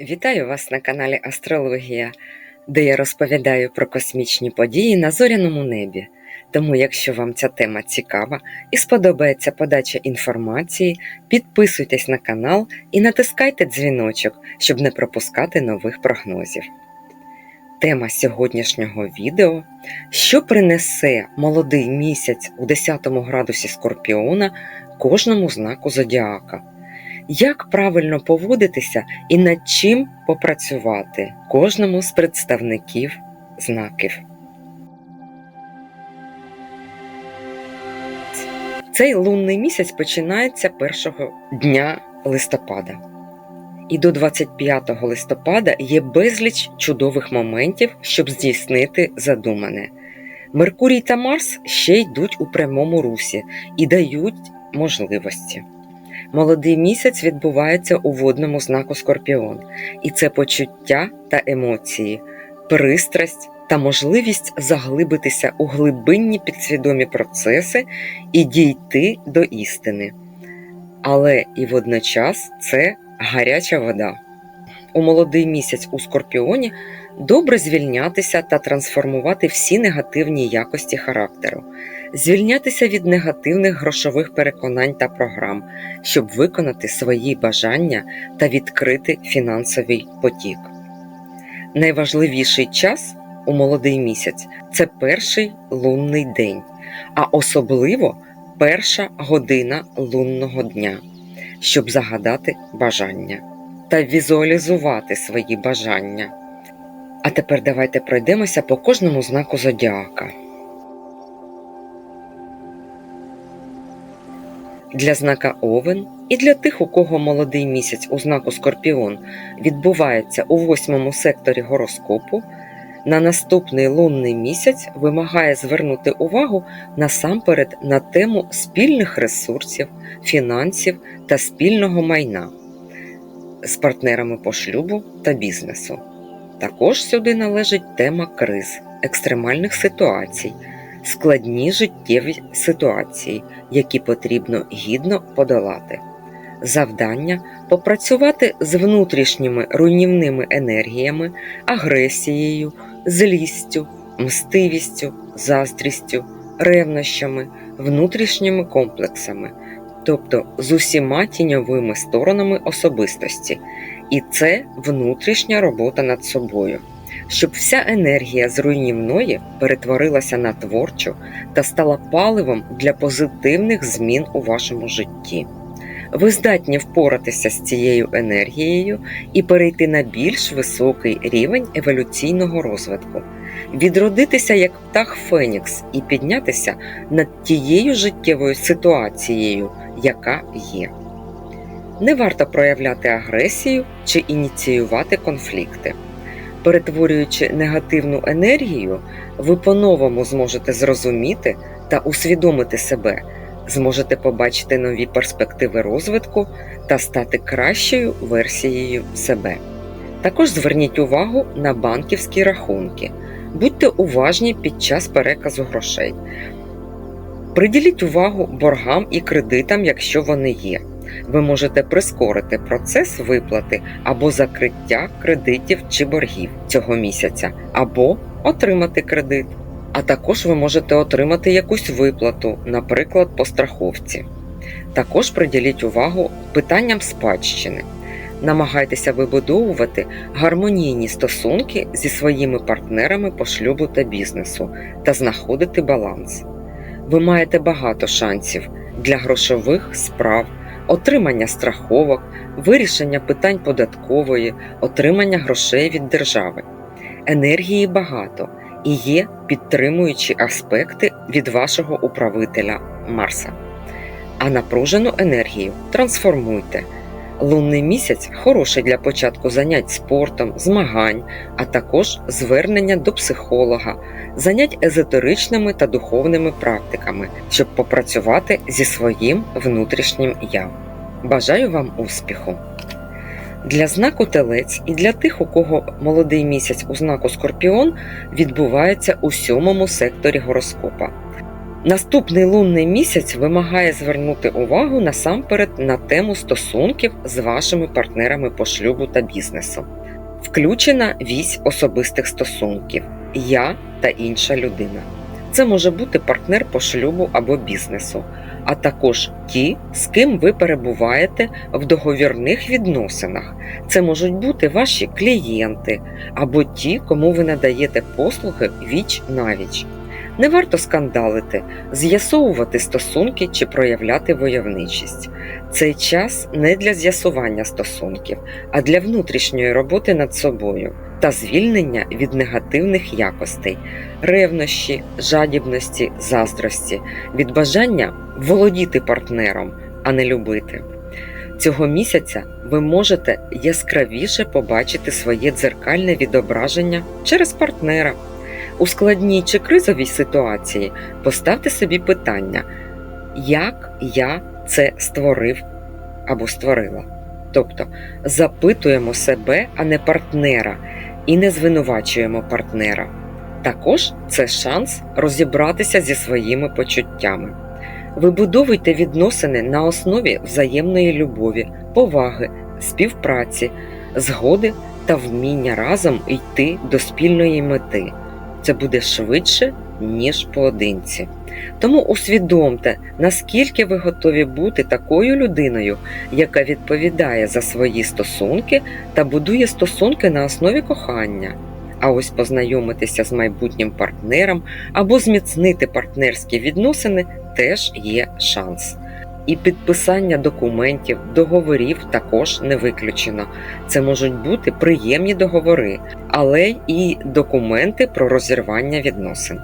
Вітаю вас на каналі Астрологія, де я розповідаю про космічні події на зоряному небі. Тому, якщо вам ця тема цікава і сподобається подача інформації, підписуйтесь на канал і натискайте дзвіночок, щоб не пропускати нових прогнозів. Тема сьогоднішнього відео що принесе молодий місяць у 10 градусі Скорпіона кожному знаку зодіака. Як правильно поводитися і над чим попрацювати кожному з представників знаків. Цей лунний місяць починається першого дня листопада. І до 25 листопада є безліч чудових моментів, щоб здійснити задумане. Меркурій та Марс ще йдуть у прямому русі і дають можливості. Молодий місяць відбувається у водному знаку Скорпіон, і це почуття та емоції, пристрасть та можливість заглибитися у глибинні підсвідомі процеси і дійти до істини. Але і водночас це гаряча вода. У молодий місяць у Скорпіоні добре звільнятися та трансформувати всі негативні якості характеру, звільнятися від негативних грошових переконань та програм, щоб виконати свої бажання та відкрити фінансовий потік. Найважливіший час у молодий місяць це перший лунний день, а особливо перша година лунного дня, щоб загадати бажання та візуалізувати свої бажання. А тепер давайте пройдемося по кожному знаку зодіака. Для знака Овен і для тих, у кого молодий місяць у знаку Скорпіон відбувається у восьмому секторі гороскопу, на наступний лунний місяць вимагає звернути увагу насамперед на тему спільних ресурсів, фінансів та спільного майна з партнерами по шлюбу та бізнесу. Також сюди належить тема криз, екстремальних ситуацій, складні життєві ситуації, які потрібно гідно подолати. Завдання попрацювати з внутрішніми руйнівними енергіями, агресією, злістю, мстивістю, заздрістю, ревнощами, внутрішніми комплексами, тобто з усіма тіньовими сторонами особистості, і це внутрішня робота над собою, щоб вся енергія з руйнівної перетворилася на творчу та стала паливом для позитивних змін у вашому житті. Ви здатні впоратися з цією енергією і перейти на більш високий рівень еволюційного розвитку, відродитися як птах Фенікс і піднятися над тією життєвою ситуацією, яка є. Не варто проявляти агресію чи ініціювати конфлікти. Перетворюючи негативну енергію, ви по-новому зможете зрозуміти та усвідомити себе, зможете побачити нові перспективи розвитку та стати кращою версією себе. Також зверніть увагу на банківські рахунки, будьте уважні під час переказу грошей. Приділіть увагу боргам і кредитам, якщо вони є. Ви можете прискорити процес виплати або закриття кредитів чи боргів цього місяця, або отримати кредит. А також ви можете отримати якусь виплату, наприклад, по страховці. Також приділіть увагу питанням спадщини. Намагайтеся вибудовувати гармонійні стосунки зі своїми партнерами по шлюбу та бізнесу та знаходити баланс. Ви маєте багато шансів для грошових справ, отримання страховок, вирішення питань податкової, отримання грошей від держави. Енергії багато і є підтримуючі аспекти від вашого управителя Марса. А напружену енергію трансформуйте. Лунний місяць хороший для початку занять спортом, змагань, а також звернення до психолога, занять езотеричними та духовними практиками, щоб попрацювати зі своїм внутрішнім я. Бажаю вам успіху! Для знаку телець і для тих, у кого молодий місяць у знаку Скорпіон відбувається у сьомому секторі гороскопа. Наступний лунний місяць вимагає звернути увагу насамперед на тему стосунків з вашими партнерами по шлюбу та бізнесу. Включена вісь особистих стосунків я та інша людина. Це може бути партнер по шлюбу або бізнесу, а також ті, з ким ви перебуваєте в договірних відносинах. Це можуть бути ваші клієнти або ті, кому ви надаєте послуги віч навіч. Не варто скандалити, з'ясовувати стосунки чи проявляти войовничість. Цей час не для з'ясування стосунків, а для внутрішньої роботи над собою та звільнення від негативних якостей, ревнощі, жадібності, заздрості, від бажання володіти партнером, а не любити. Цього місяця ви можете яскравіше побачити своє дзеркальне відображення через партнера. У складній чи кризовій ситуації поставте собі питання, як я це створив або створила. Тобто запитуємо себе, а не партнера, і не звинувачуємо партнера. Також це шанс розібратися зі своїми почуттями. Вибудовуйте відносини на основі взаємної любові, поваги, співпраці, згоди та вміння разом йти до спільної мети. Це буде швидше, ніж поодинці. Тому усвідомте, наскільки ви готові бути такою людиною, яка відповідає за свої стосунки та будує стосунки на основі кохання. А ось познайомитися з майбутнім партнером або зміцнити партнерські відносини теж є шанс. І підписання документів, договорів також не виключено. Це можуть бути приємні договори, але і документи про розірвання відносин.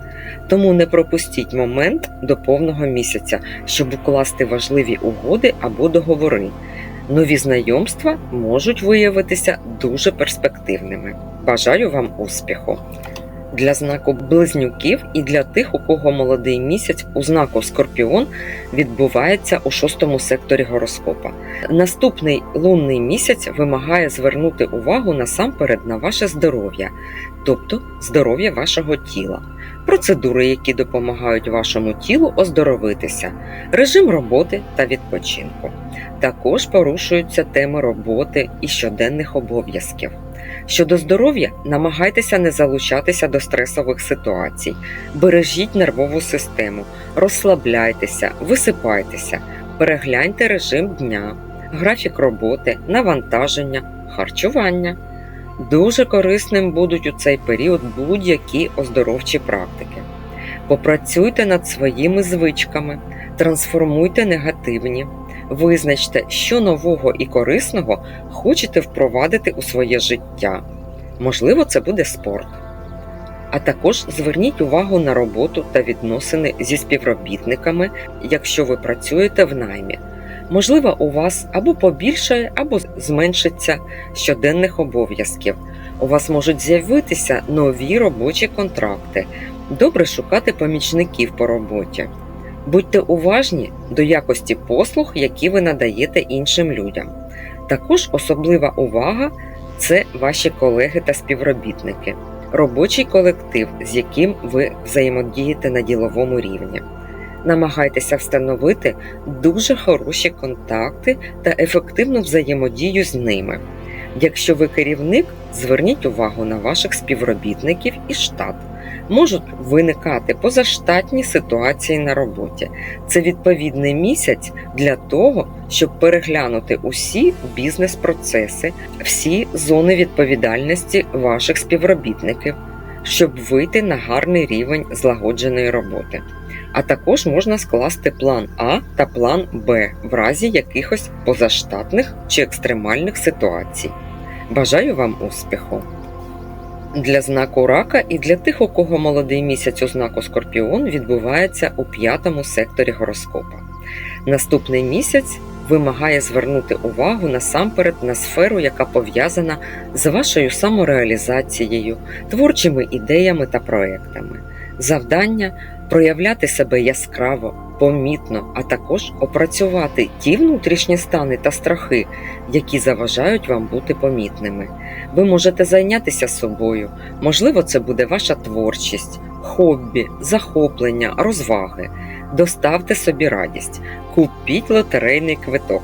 Тому не пропустіть момент до повного місяця, щоб укласти важливі угоди або договори. Нові знайомства можуть виявитися дуже перспективними. Бажаю вам успіху! Для знаку близнюків і для тих, у кого молодий місяць у знаку Скорпіон відбувається у шостому секторі гороскопа. Наступний лунний місяць вимагає звернути увагу насамперед на ваше здоров'я, тобто здоров'я вашого тіла, процедури, які допомагають вашому тілу оздоровитися, режим роботи та відпочинку. Також порушуються теми роботи і щоденних обов'язків. Щодо здоров'я, намагайтеся не залучатися до стресових ситуацій, бережіть нервову систему, розслабляйтеся, висипайтеся, перегляньте режим дня, графік роботи, навантаження, харчування. Дуже корисним будуть у цей період будь-які оздоровчі практики. Попрацюйте над своїми звичками, трансформуйте негативні, визначте, що нового і корисного хочете впровадити у своє життя. Можливо, це буде спорт. А також зверніть увагу на роботу та відносини зі співробітниками, якщо ви працюєте в наймі. Можливо, у вас або побільшає, або зменшиться щоденних обов'язків. У вас можуть з'явитися нові робочі контракти. Добре шукати помічників по роботі. Будьте уважні до якості послуг, які ви надаєте іншим людям. Також особлива увага це ваші колеги та співробітники, робочий колектив, з яким ви взаємодієте на діловому рівні. Намагайтеся встановити дуже хороші контакти та ефективну взаємодію з ними. Якщо ви керівник, зверніть увагу на ваших співробітників і штат. Можуть виникати позаштатні ситуації на роботі. Це відповідний місяць для того, щоб переглянути усі бізнес-процеси, всі зони відповідальності ваших співробітників, щоб вийти на гарний рівень злагодженої роботи. А також можна скласти план А та план Б в разі якихось позаштатних чи екстремальних ситуацій. Бажаю вам успіху! Для знаку рака і для тих, у кого молодий місяць у знаку Скорпіон відбувається у п'ятому секторі гороскопа. Наступний місяць вимагає звернути увагу насамперед на сферу, яка пов'язана з вашою самореалізацією, творчими ідеями та проектами. Завдання проявляти себе яскраво, помітно, а також опрацювати ті внутрішні стани та страхи, які заважають вам бути помітними. Ви можете зайнятися собою, можливо, це буде ваша творчість, хобі, захоплення, розваги. доставте собі радість, купіть лотерейний квиток.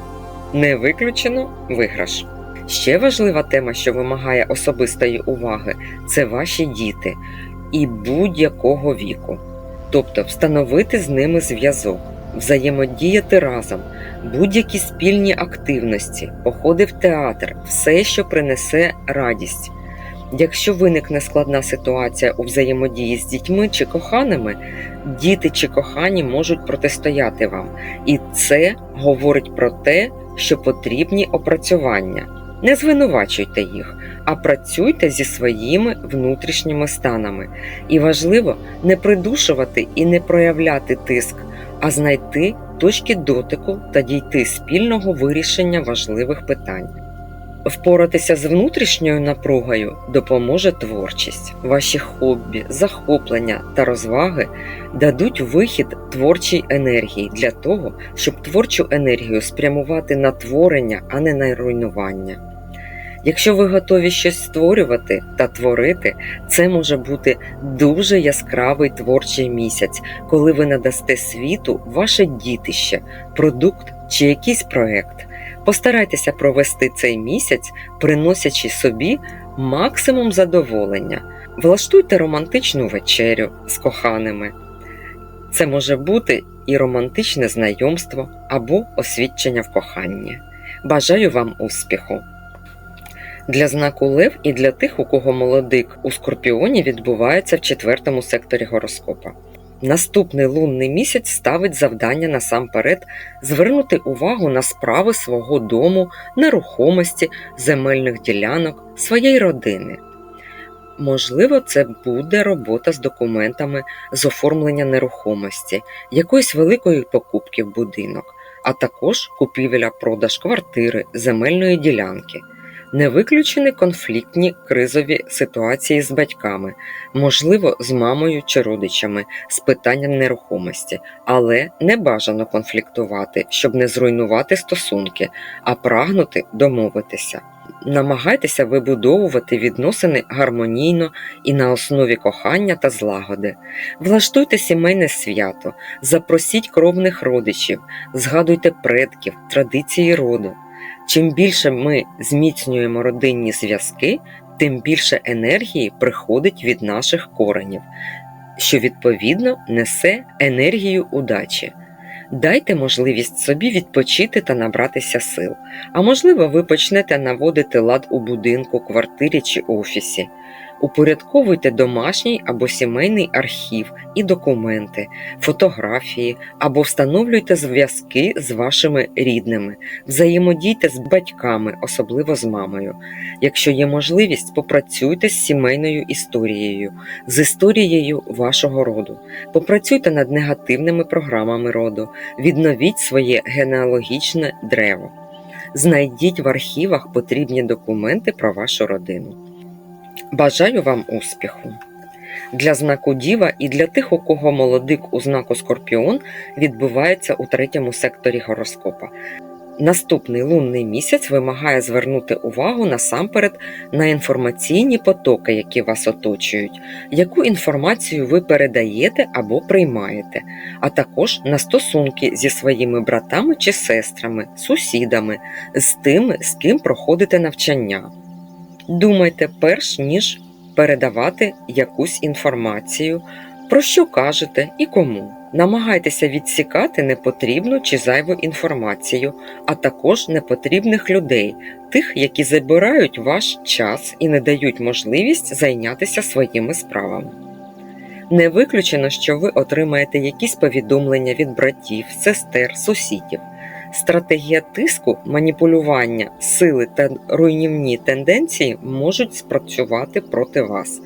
Не виключено виграш. Ще важлива тема, що вимагає особистої уваги, це ваші діти і будь-якого віку. Тобто встановити з ними зв'язок, взаємодіяти разом, будь-які спільні активності, походи в театр, все, що принесе радість. Якщо виникне складна ситуація у взаємодії з дітьми чи коханими, діти чи кохані можуть протистояти вам, і це говорить про те, що потрібні опрацювання. Не звинувачуйте їх, а працюйте зі своїми внутрішніми станами. І важливо не придушувати і не проявляти тиск, а знайти точки дотику та дійти спільного вирішення важливих питань. Впоратися з внутрішньою напругою допоможе творчість. Ваші хобі, захоплення та розваги дадуть вихід творчій енергії для того, щоб творчу енергію спрямувати на творення, а не на руйнування. Якщо ви готові щось створювати та творити, це може бути дуже яскравий творчий місяць, коли ви надасте світу ваше дітище, продукт чи якийсь проект. Постарайтеся провести цей місяць, приносячи собі максимум задоволення. Влаштуйте романтичну вечерю з коханими. Це може бути і романтичне знайомство або освідчення в коханні. Бажаю вам успіху! Для знаку Лев і для тих, у кого молодик у Скорпіоні відбувається в четвертому секторі гороскопа. Наступний лунний місяць ставить завдання насамперед звернути увагу на справи свого дому, нерухомості, земельних ділянок, своєї родини. Можливо, це буде робота з документами з оформлення нерухомості, якоїсь великої покупки в будинок, а також купівля-продаж квартири, земельної ділянки. Не виключені конфліктні кризові ситуації з батьками, можливо, з мамою чи родичами з питанням нерухомості, але не бажано конфліктувати, щоб не зруйнувати стосунки, а прагнути домовитися. Намагайтеся вибудовувати відносини гармонійно і на основі кохання та злагоди. Влаштуйте сімейне свято, запросіть кровних родичів, згадуйте предків, традиції роду. Чим більше ми зміцнюємо родинні зв'язки, тим більше енергії приходить від наших коренів, що відповідно несе енергію удачі. Дайте можливість собі відпочити та набратися сил. А можливо, ви почнете наводити лад у будинку, квартирі чи офісі. Упорядковуйте домашній або сімейний архів і документи, фотографії або встановлюйте зв'язки з вашими рідними, взаємодійте з батьками, особливо з мамою. Якщо є можливість, попрацюйте з сімейною історією, з історією вашого роду, попрацюйте над негативними програмами роду, відновіть своє генеалогічне древо. Знайдіть в архівах потрібні документи про вашу родину. Бажаю вам успіху! Для знаку Діва і для тих, у кого молодик у знаку Скорпіон відбувається у третьому секторі гороскопа. Наступний лунний місяць вимагає звернути увагу насамперед на інформаційні потоки, які вас оточують, яку інформацію ви передаєте або приймаєте, а також на стосунки зі своїми братами чи сестрами, сусідами, з тими, з ким проходите навчання. Думайте, перш ніж передавати якусь інформацію, про що кажете і кому. Намагайтеся відсікати непотрібну чи зайву інформацію, а також непотрібних людей, тих, які забирають ваш час і не дають можливість зайнятися своїми справами. Не виключено, що ви отримаєте якісь повідомлення від братів, сестер, сусідів. Стратегія тиску, маніпулювання, сили та руйнівні тенденції можуть спрацювати проти вас.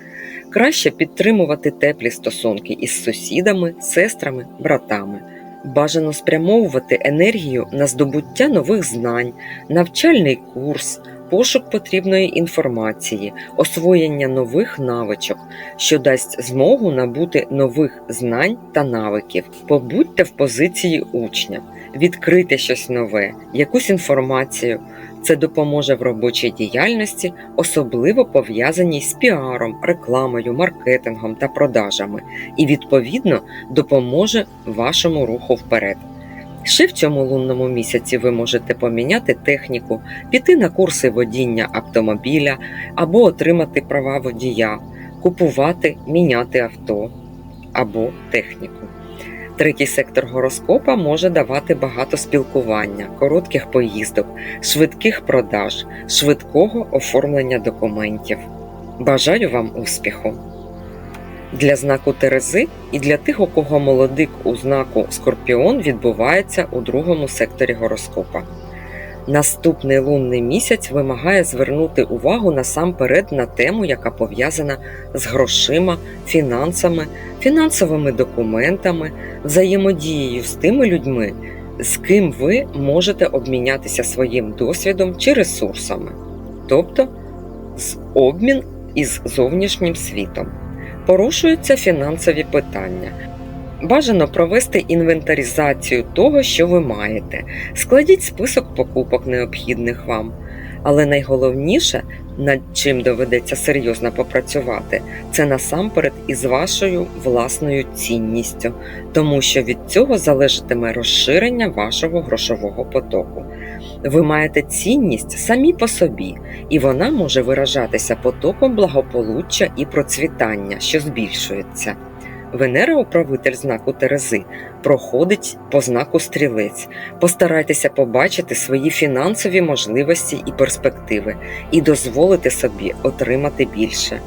Краще підтримувати теплі стосунки із сусідами, сестрами, братами. Бажано спрямовувати енергію на здобуття нових знань, навчальний курс, пошук потрібної інформації, освоєння нових навичок, що дасть змогу набути нових знань та навиків. Побудьте в позиції учня, відкрийте щось нове, якусь інформацію. Це допоможе в робочій діяльності, особливо пов'язаній з піаром, рекламою, маркетингом та продажами, і відповідно допоможе вашому руху вперед. Ще в цьому лунному місяці ви можете поміняти техніку, піти на курси водіння автомобіля або отримати права водія, купувати, міняти авто або техніку. Третій сектор гороскопа може давати багато спілкування, коротких поїздок, швидких продаж, швидкого оформлення документів. Бажаю вам успіху! Для знаку Терези і для тих, у кого молодик у знаку Скорпіон відбувається у другому секторі гороскопа. Наступний лунний місяць вимагає звернути увагу насамперед на тему, яка пов'язана з грошима, фінансами, фінансовими документами, взаємодією з тими людьми, з ким ви можете обмінятися своїм досвідом чи ресурсами, тобто з обмін із зовнішнім світом. Порушуються фінансові питання. Бажано провести інвентаризацію того, що ви маєте. Складіть список покупок необхідних вам. Але найголовніше, над чим доведеться серйозно попрацювати, це насамперед із вашою власною цінністю, тому що від цього залежатиме розширення вашого грошового потоку. Ви маєте цінність самі по собі, і вона може виражатися потоком благополуччя і процвітання, що збільшується. Венера, управитель знаку Терези, проходить по знаку стрілець. Постарайтеся побачити свої фінансові можливості і перспективи і дозволити собі отримати більше.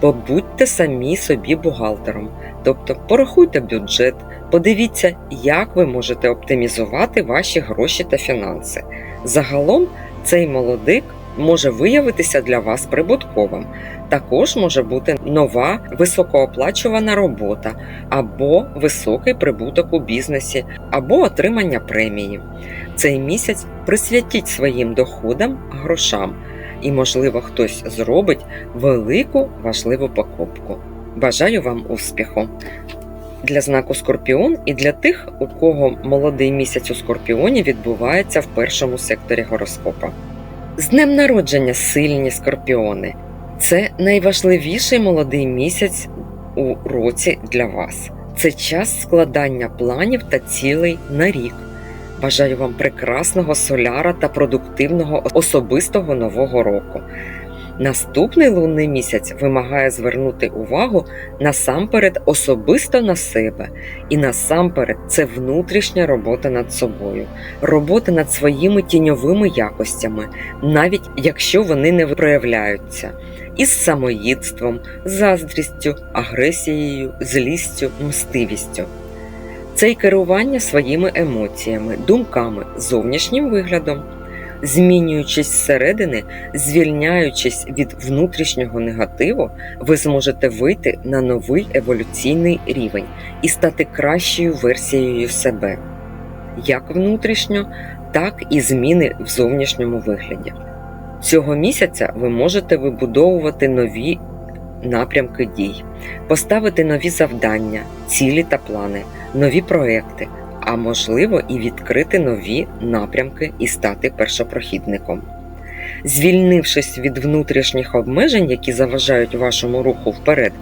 Побудьте самі собі бухгалтером, тобто порахуйте бюджет, подивіться, як ви можете оптимізувати ваші гроші та фінанси. Загалом цей молодик може виявитися для вас прибутковим. Також може бути нова високооплачувана робота, або високий прибуток у бізнесі, або отримання премії. Цей місяць присвятіть своїм доходам грошам, і, можливо, хтось зробить велику важливу покупку. Бажаю вам успіху! Для знаку Скорпіон і для тих, у кого молодий місяць у Скорпіоні відбувається в першому секторі гороскопа. З днем народження сильні скорпіони! Це найважливіший молодий місяць у році для вас. Це час складання планів та цілей на рік. Бажаю вам прекрасного соляра та продуктивного особистого нового року. Наступний лунний місяць вимагає звернути увагу насамперед особисто на себе, і насамперед це внутрішня робота над собою, робота над своїми тіньовими якостями, навіть якщо вони не проявляються, із самоїдством, заздрістю, агресією, злістю, мстивістю. Це й керування своїми емоціями, думками, зовнішнім виглядом змінюючись зсередини, звільняючись від внутрішнього негативу, ви зможете вийти на новий еволюційний рівень і стати кращою версією себе, як внутрішньо, так і зміни в зовнішньому вигляді. Цього місяця ви можете вибудовувати нові напрямки дій, поставити нові завдання, цілі та плани, нові проекти, а можливо і відкрити нові напрямки і стати першопрохідником. Звільнившись від внутрішніх обмежень, які заважають вашому руху вперед,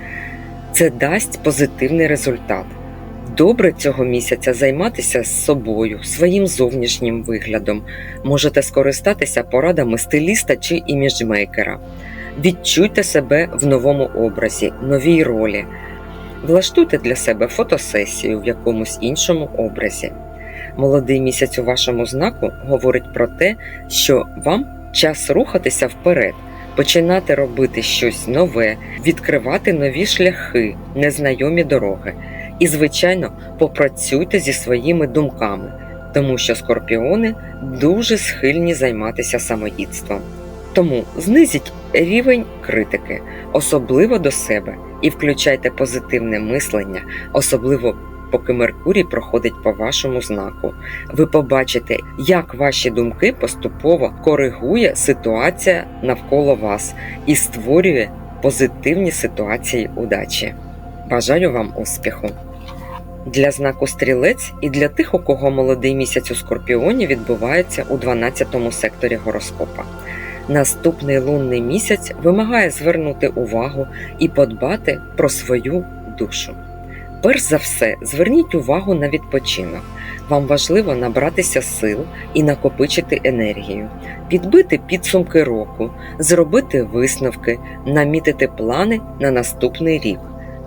це дасть позитивний результат. Добре цього місяця займатися з собою, своїм зовнішнім виглядом, можете скористатися порадами стиліста чи іміджмейкера. Відчуйте себе в новому образі, новій ролі. Влаштуйте для себе фотосесію в якомусь іншому образі. Молодий місяць у вашому знаку говорить про те, що вам час рухатися вперед, починати робити щось нове, відкривати нові шляхи, незнайомі дороги. І, звичайно, попрацюйте зі своїми думками, тому що скорпіони дуже схильні займатися самоїдством. Тому знизіть рівень критики, особливо до себе, і включайте позитивне мислення, особливо поки Меркурій проходить по вашому знаку. Ви побачите, як ваші думки поступово коригує ситуація навколо вас і створює позитивні ситуації удачі. Бажаю вам успіху! Для знаку стрілець і для тих, у кого молодий місяць у скорпіоні відбувається у 12 секторі гороскопа. Наступний лунний місяць вимагає звернути увагу і подбати про свою душу. Перш за все, зверніть увагу на відпочинок. Вам важливо набратися сил і накопичити енергію, підбити підсумки року, зробити висновки, намітити плани на наступний рік,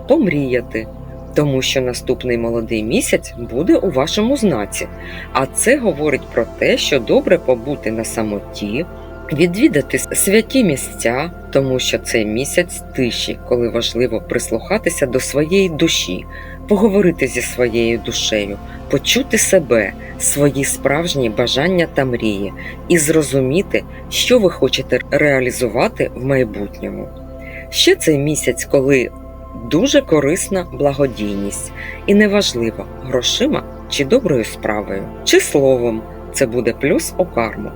помріяти, тому що наступний молодий місяць буде у вашому знаці. А це говорить про те, що добре побути на самоті, відвідати святі місця, тому що це місяць тиші, коли важливо прислухатися до своєї душі, поговорити зі своєю душею, почути себе, свої справжні бажання та мрії і зрозуміти, що ви хочете реалізувати в майбутньому. Ще цей місяць, коли дуже корисна благодійність, і неважливо, грошима чи доброю справою, чи словом, це буде плюс у карму.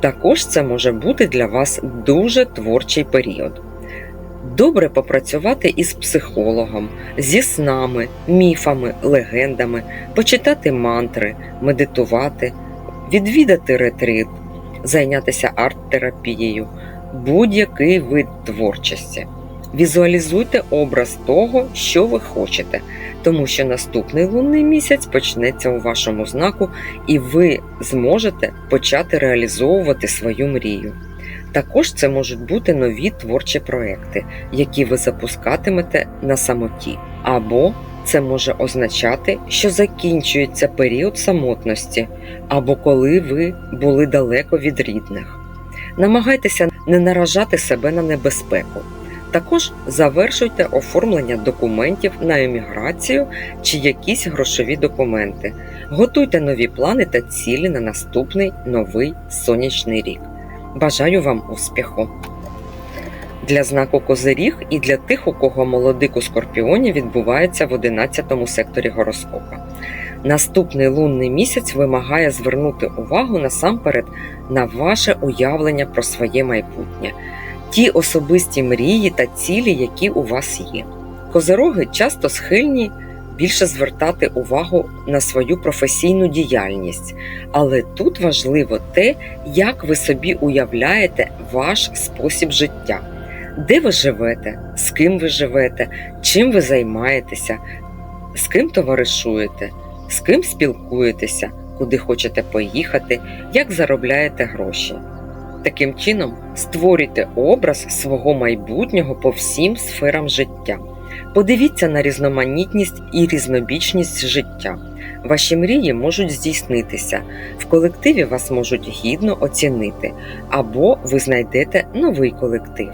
Також це може бути для вас дуже творчий період. Добре попрацювати із психологом, зі снами, міфами, легендами, почитати мантри, медитувати, відвідати ретрит, зайнятися арт-терапією, будь-який вид творчості. Візуалізуйте образ того, що ви хочете, тому що наступний лунний місяць почнеться у вашому знаку, і ви зможете почати реалізовувати свою мрію. Також це можуть бути нові творчі проекти, які ви запускатимете на самоті, або це може означати, що закінчується період самотності, або коли ви були далеко від рідних. Намагайтеся не наражати себе на небезпеку. Також завершуйте оформлення документів на еміграцію чи якісь грошові документи. Готуйте нові плани та цілі на наступний новий сонячний рік. Бажаю вам успіху! Для знаку Козиріг і для тих, у кого молодик у Скорпіоні відбувається в 11 секторі гороскопа. Наступний лунний місяць вимагає звернути увагу насамперед на ваше уявлення про своє майбутнє, ті особисті мрії та цілі, які у вас є. Козироги часто схильні більше звертати увагу на свою професійну діяльність, але тут важливо те, як ви собі уявляєте ваш спосіб життя, де ви живете, з ким ви живете, чим ви займаєтеся, з ким товаришуєте, з ким спілкуєтеся, куди хочете поїхати, як заробляєте гроші. Таким чином, створюйте образ свого майбутнього по всім сферам життя. Подивіться на різноманітність і різнобічність життя. Ваші мрії можуть здійснитися, в колективі вас можуть гідно оцінити, або ви знайдете новий колектив.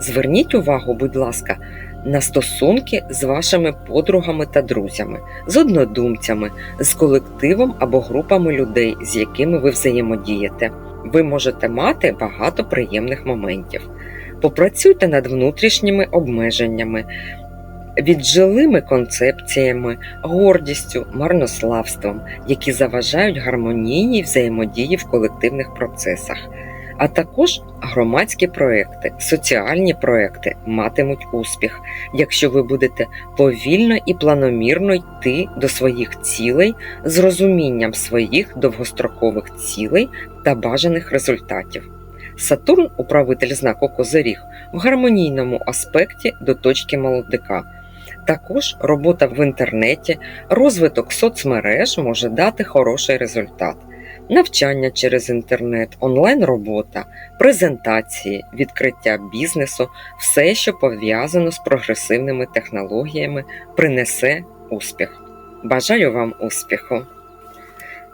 Зверніть увагу, будь ласка, на стосунки з вашими подругами та друзями, з однодумцями, з колективом або групами людей, з якими ви взаємодієте. Ви можете мати багато приємних моментів. Попрацюйте над внутрішніми обмеженнями, віджилими концепціями, гордістю, марнославством, які заважають гармонійній взаємодії в колективних процесах. А також громадські проекти, соціальні проекти матимуть успіх, якщо ви будете повільно і планомірно йти до своїх цілей з розумінням своїх довгострокових цілей та бажаних результатів. Сатурн, управитель знаку Козиріг, в гармонійному аспекті до точки молодика. Також робота в інтернеті, розвиток соцмереж може дати хороший результат. Навчання через інтернет, онлайн-робота, презентації, відкриття бізнесу, все, що пов'язано з прогресивними технологіями, принесе успіх. Бажаю вам успіху!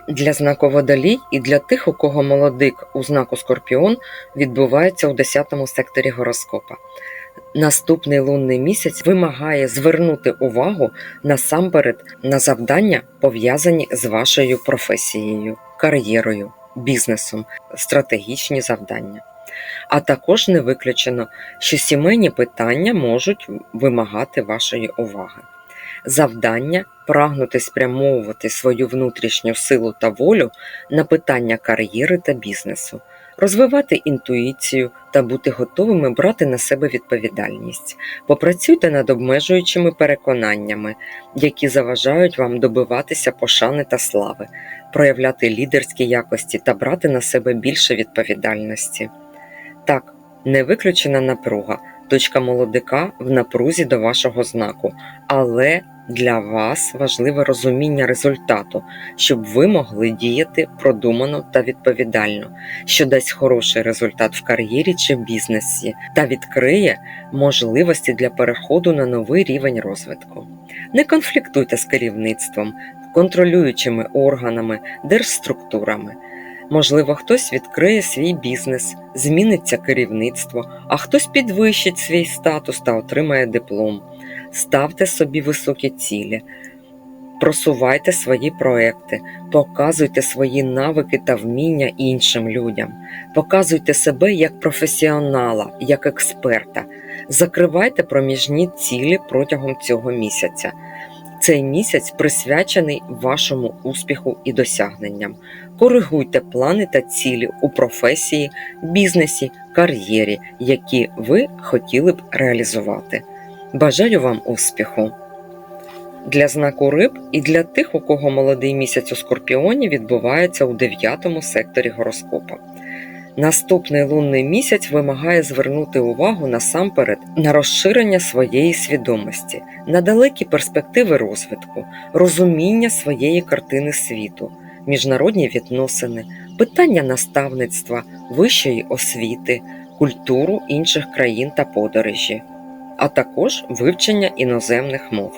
Для знаку водолій і для тих, у кого молодик у знаку Скорпіон відбувається у 10 секторі гороскопа. Наступний лунний місяць вимагає звернути увагу насамперед на завдання, пов'язані з вашою професією, кар'єрою, бізнесом, стратегічні завдання. А також не виключено, що сімейні питання можуть вимагати вашої уваги. Завдання прагнути спрямовувати свою внутрішню силу та волю на питання кар'єри та бізнесу, розвивати інтуїцію та бути готовими брати на себе відповідальність. Попрацюйте над обмежуючими переконаннями, які заважають вам добиватися пошани та слави, проявляти лідерські якості та брати на себе більше відповідальності. Так, не виключена напруга, точка молодика в напрузі до вашого знаку, але для вас важливе розуміння результату, щоб ви могли діяти продумано та відповідально, що дасть хороший результат в кар'єрі чи бізнесі та відкриє можливості для переходу на новий рівень розвитку. Не конфліктуйте з керівництвом, контролюючими органами, держструктурами. Можливо, хтось відкриє свій бізнес, зміниться керівництво, а хтось підвищить свій статус та отримає диплом. Ставте собі високі цілі, просувайте свої проекти, показуйте свої навики та вміння іншим людям, показуйте себе як професіонала, як експерта, закривайте проміжні цілі протягом цього місяця. Цей місяць присвячений вашому успіху і досягненням. Коригуйте плани та цілі у професії, бізнесі, кар'єрі, які ви хотіли б реалізувати. Бажаю вам успіху! Для знаку риб і для тих, у кого молодий місяць у скорпіоні відбувається у 9 секторі гороскопа. Наступний лунний місяць вимагає звернути увагу насамперед на розширення своєї свідомості, на далекі перспективи розвитку, розуміння своєї картини світу, міжнародні відносини, питання наставництва, вищої освіти, культуру інших країн та подорожі, а також вивчення іноземних мов.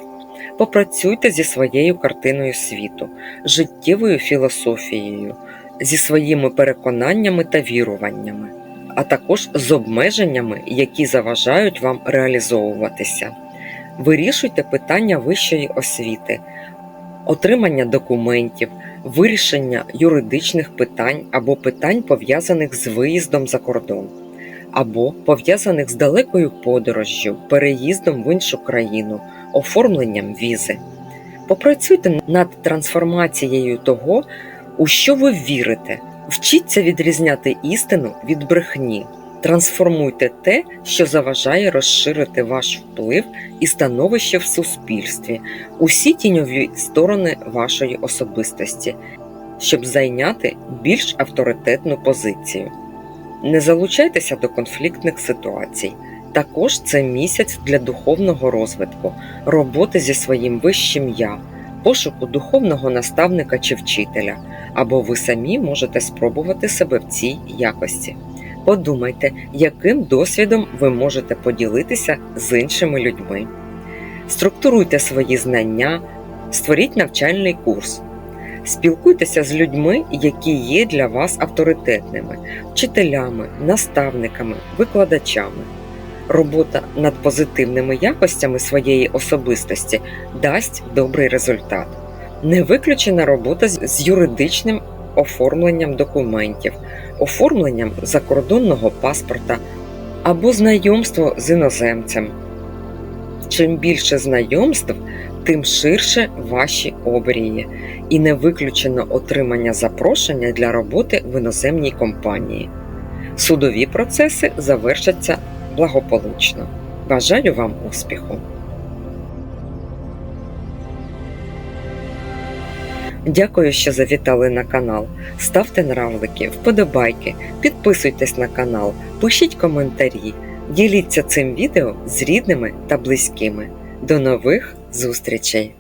Попрацюйте зі своєю картиною світу, життєвою філософією зі своїми переконаннями та віруваннями, а також з обмеженнями, які заважають вам реалізовуватися. Вирішуйте питання вищої освіти, отримання документів, вирішення юридичних питань або питань, пов'язаних з виїздом за кордон, або пов'язаних з далекою подорожжю, переїздом в іншу країну, оформленням візи. Попрацюйте над трансформацією того, у що ви вірите? Вчіться відрізняти істину від брехні. Трансформуйте те, що заважає розширити ваш вплив і становище в суспільстві, усі тіньові сторони вашої особистості, щоб зайняти більш авторитетну позицію. Не залучайтеся до конфліктних ситуацій. Також це місяць для духовного розвитку, роботи зі своїм вищим я пошуку духовного наставника чи вчителя, або ви самі можете спробувати себе в цій якості. Подумайте, яким досвідом ви можете поділитися з іншими людьми. Структуруйте свої знання, створіть навчальний курс. Спілкуйтеся з людьми, які є для вас авторитетними, вчителями, наставниками, викладачами. Робота над позитивними якостями своєї особистості дасть добрий результат. Не виключена робота з юридичним оформленням документів, оформленням закордонного паспорта або знайомство з іноземцем. Чим більше знайомств, тим ширше ваші обрії, і не виключено отримання запрошення для роботи в іноземній компанії. Судові процеси завершаться благополучно. Бажаю вам успіху! Дякую, що завітали на канал. Ставте нравлики, вподобайки, підписуйтесь на канал, пишіть коментарі, діліться цим відео з рідними та близькими. До нових зустрічей!